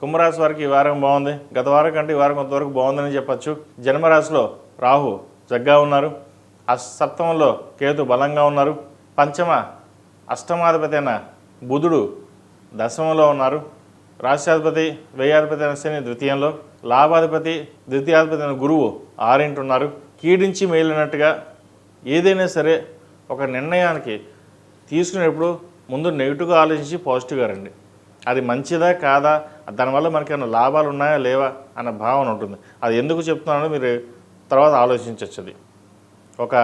కుంభరాశి వారికి ఈ వారం బాగుంది. గత వారం కంటే ఈ వారం కొంతవరకు బాగుందని చెప్పొచ్చు. జన్మరాశిలో రాహు జగ్గా ఉన్నారు. సప్తమంలో కేతు బలంగా ఉన్నారు. పంచమ అష్టమాధిపతి అయిన బుధుడు దశమంలో ఉన్నారు. రాష్ట్రాధిపతి వ్యయాధిపతి అయిన శని ద్వితీయంలో లాభాధిపతి ద్వితీయాధిపతి అయిన గురువు ఆరింటున్నారు కీడించి మేలినట్టుగా ఏదైనా సరే ఒక నిర్ణయానికి తీసుకునేటప్పుడు ముందు నెగిటివ్గా ఆలోచించి పాజిటివ్గా రండి. అది మంచిదా కాదా దానివల్ల మనకి ఏమైనా లాభాలు ఉన్నాయా లేవా అన్న భావన ఉంటుంది. అది ఎందుకు చెప్తున్నానో మీరు తర్వాత ఆలోచించవచ్చు ఒక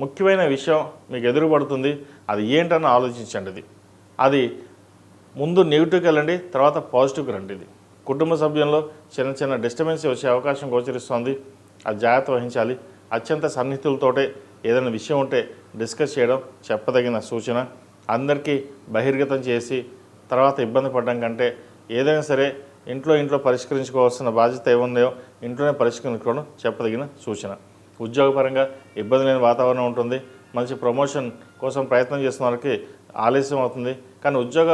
ముఖ్యమైన విషయం మీకు ఎదురుపడుతుంది. అది ఏంటని ఆలోచించండి అది అది ముందు నెగిటివ్కి వెళ్ళండి తర్వాత పాజిటివ్కి రండి ఇది. కుటుంబ సభ్యుల్లో చిన్న చిన్న డిస్టర్బెన్స్ వచ్చే అవకాశం గోచరిస్తుంది. అది జాగ్రత్త వహించాలి. అత్యంత సన్నిహితులతోటే ఏదైనా విషయం ఉంటే డిస్కస్ చేయడం చెప్పదగిన సూచన. అందరికీ బహిర్గతం చేసి తర్వాత ఇబ్బంది పడడం కంటే ఏదైనా సరే ఇంట్లో ఇంట్లో పరిష్కరించుకోవాల్సిన బాధ్యత ఏముందో ఇంట్లోనే పరిష్కరించుకోవడం చెప్పదగిన సూచన. ఉద్యోగపరంగా ఇబ్బంది లేని వాతావరణం ఉంటుంది. మంచి ప్రమోషన్ కోసం ప్రయత్నం చేస్తున్న వారికి ఆలస్యం అవుతుంది. కానీ ఉద్యోగ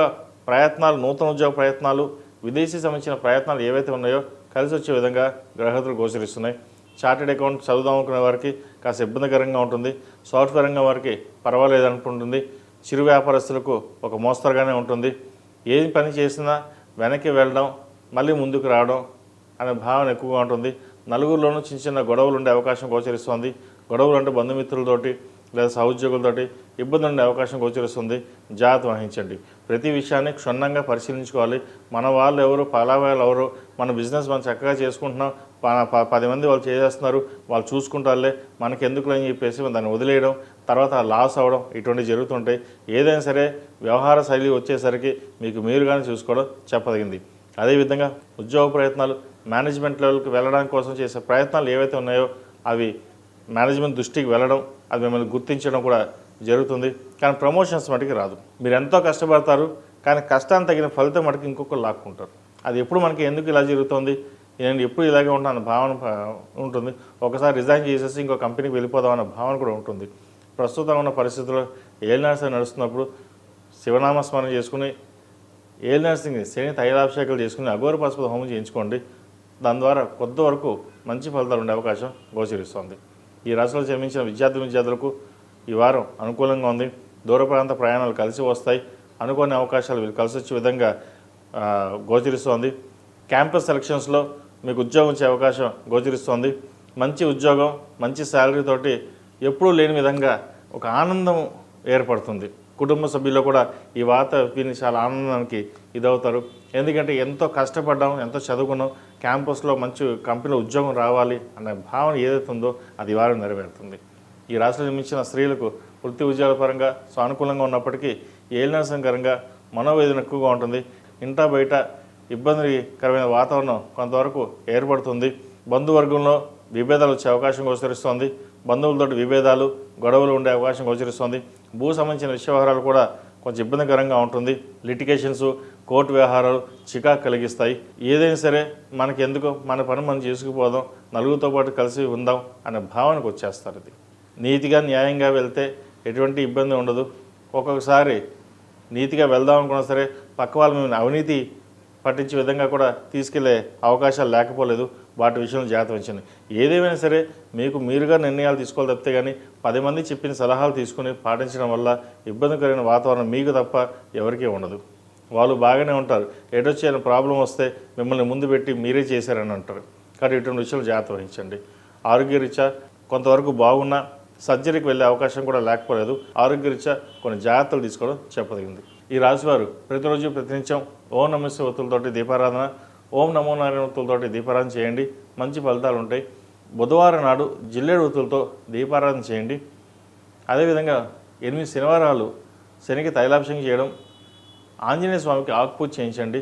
ప్రయత్నాలు నూతన ఉద్యోగ ప్రయత్నాలు విదేశీ సంబంధించిన ప్రయత్నాలు ఏవైతే ఉన్నాయో కలిసి వచ్చే విధంగా గ్రహతులు గోచరిస్తున్నాయి. చార్టెడ్ అకౌంట్ చదువుదాం అనుకునే వారికి కాస్త ఇబ్బందికరంగా ఉంటుంది. సాఫ్ట్వేర్ రంగం వారికి పర్వాలేదు అనుకుంటుంది. చిరు వ్యాపారస్తులకు ఒక మోస్తరుగానే ఉంటుంది. ఏది పని చేసినా వెనక్కి వెళ్ళడం మళ్ళీ ముందుకు రావడం అనే భావన ఎక్కువగా ఉంటుంది. నలుగురిలోనూ చిన్న చిన్న గొడవలు ఉండే అవకాశం గోచరిస్తుంది. గొడవలు అంటే బంధుమిత్రులతోటి లేదా సహోద్యోగులతోటి ఇబ్బంది ఉండే అవకాశం గోచరిస్తుంది. జాగ్రత్త వహించండి. ప్రతి విషయాన్ని క్షుణ్ణంగా పరిశీలించుకోవాలి. మన వాళ్ళు ఎవరు పలావాళ్ళు ఎవరు మన బిజినెస్ మనం చక్కగా చేసుకుంటున్నాం. ప- ప- పది మంది వాళ్ళు చేసేస్తున్నారు. వాళ్ళు చూసుకుంటారులే. మనకి ఎందుకు అని చెప్పేసి దాన్ని వదిలేయడం తర్వాత లాస్ అవ్వడం ఇటువంటి జరుగుతుంటాయి. ఏదైనా సరే వ్యవహార శైలి వచ్చేసరికి మీకు మీరుగానే చూసుకోవడం చెప్పదగింది. అదేవిధంగా ఉద్యోగ ప్రయత్నాలు మేనేజ్మెంట్ లెవెల్కి వెళ్ళడం కోసం చేసే ప్రయత్నాలు ఏవైతే ఉన్నాయో అవి మేనేజ్మెంట్ దృష్టికి వెళ్ళడం అది మిమ్మల్ని గుర్తించడం కూడా జరుగుతుంది. కానీ ప్రమోషన్స్ మటుకు రాదు. మీరు ఎంతో కష్టపడతారు కానీ కష్టానికి తగిన ఫలితం మటుకు ఇంకొకరు లాక్కుంటారు. అది ఎప్పుడు మనకి ఎందుకు ఇలా జరుగుతుంది? నేను ఎప్పుడు ఇలాగే ఉంటాను భావన ఉంటుంది. ఒకసారి రిజైన్ చేసేసి ఇంకో కంపెనీకి వెళ్ళిపోదాం అన్న భావన కూడా ఉంటుంది. ప్రస్తుతం ఉన్న పరిస్థితుల్లో ఏలినాశ నడుస్తున్నప్పుడు శివనామ స్మరణ చేసుకుని ఏల్ నర్సింగ్ శని తైలాభిషేకాలు చేసుకుని అఘోర పసుపు హోమం చేయించుకోండి. దాని ద్వారా కొద్ది వరకు మంచి ఫలితాలు ఉండే అవకాశం గోచరిస్తుంది. ఈ రాశిలో జన్మించిన విద్యార్థి విద్యార్థులకు ఈ వారం అనుకూలంగా ఉంది. దూర ప్రాంత ప్రయాణాలు కలిసి వస్తాయి. అనుకోని అవకాశాలు వీళ్ళు కలిసి వచ్చే విధంగా గోచరిస్తోంది. క్యాంపస్ సెలక్షన్స్లో మీకు ఉద్యోగం ఇచ్చే అవకాశం గోచరిస్తోంది. మంచి ఉద్యోగం మంచి శాలరీతోటి ఎప్పుడూ లేని విధంగా ఒక ఆనందం ఏర్పడుతుంది. కుటుంబ సభ్యుల్లో కూడా ఈ వార్త విని చాలా ఆనందానికి ఇదవుతారు. ఎందుకంటే ఎంతో కష్టపడ్డాం ఎంతో చదువుకున్నాం క్యాంపస్లో మంచి కంపెనీలో ఉద్యోగం రావాలి అనే భావన ఏదైతే ఉందో అది వారు నెరవేరుతుంది. ఈ రాష్ట్రం నిర్మించిన స్త్రీలకు వృత్తి ఉద్యోగాల పరంగా సానుకూలంగా ఉన్నప్పటికీ ఏలినాశంకరంగా మనోవేదన ఎక్కువగా ఉంటుంది. ఇంటా బయట ఇబ్బందికరమైన వాతావరణం కొంతవరకు ఏర్పడుతుంది. బంధువర్గంలో విభేదాలు వచ్చే అవకాశం గోచరిస్తోంది. బంధువులతో విభేదాలు గొడవలు ఉండే అవకాశం గోచరిస్తోంది. భూ సంబంధించిన విషయవహారాలు కూడా కొంచెం ఇబ్బందికరంగా ఉంటుంది. లిటికేషన్స్ కోర్టు వ్యవహారాలు చికాకు కలిగిస్తాయి. ఏదైనా సరే మనకి ఎందుకు మన పని మనం చేసుకుపోదాం. నలుగురితో పాటు కలిసి ఉందాం అనే భావనకు వచ్చేస్తారు ఇది. నీతిగా న్యాయంగా వెళ్తే ఎటువంటి ఇబ్బంది ఉండదు. ఒక్కొక్కసారి నీతిగా వెళ్దాం అనుకున్నా సరే పక్క వాళ్ళు మేము అవినీతి పట్టించే విధంగా కూడా తీసుకెళ్ళే అవకాశాలు లేకపోలేదు. వాటి విషయంలో జాగ్రత్త వహించండి. ఏదేమైనా సరే మీకు మీరుగా నిర్ణయాలు తీసుకోవాలి తప్పితే కానీ పది మంది చెప్పిన సలహాలు తీసుకుని పాటించడం వల్ల ఇబ్బందికరమైన వాతావరణం మీకు తప్ప ఎవరికీ ఉండదు. వాళ్ళు బాగానే ఉంటారు. ఎటొచ్చి ఏదైనా ప్రాబ్లం వస్తే మిమ్మల్ని ముందు పెట్టి మీరే చేశారని అంటారు. కాబట్టి ఇటువంటి విషయాలు జాగ్రత్త వహించండి. ఆరోగ్యరీత్యా కొంతవరకు బాగున్నా సర్జరీకి వెళ్ళే అవకాశం కూడా లేకపోలేదు. ఆరోగ్యరీత్యా కొన్ని జాగ్రత్తలు తీసుకోవడం చెప్పదగింది. ఈ రాశివారు ప్రతిరోజు ప్రతినిత్యం ఓ నమస్య ఒత్తులతోటి దీపారాధన ఓం నమో నారాయణ ఒత్తులతోటి దీపారాధన చేయండి. మంచి ఫలితాలు ఉంటాయి. బుధవారం నాడు జిల్లేడు ఒత్తులతో దీపారాధన చేయండి. అదేవిధంగా ఎనిమిది శనివారాలు శనికి తైలాభిషేకం చేయడం ఆంజనేయ స్వామికి ఆకుపూజ చేయించండి.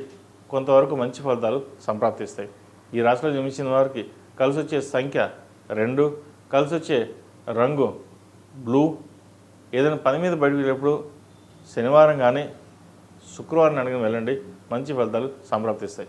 కొంతవరకు మంచి ఫలితాలు సంప్రాప్తిస్తాయి. ఈ రాశిలో జన్మించిన వారికి కలిసి వచ్చే సంఖ్య రెండు కలిసి వచ్చే రంగు బ్లూ. ఏదైనా పని మీద బయటకు వెళ్ళినప్పుడు శనివారం కానీ శుక్రవారం అడిగిన వెళ్ళండి. మంచి ఫలితాలు సంప్రాప్తిస్తాయి.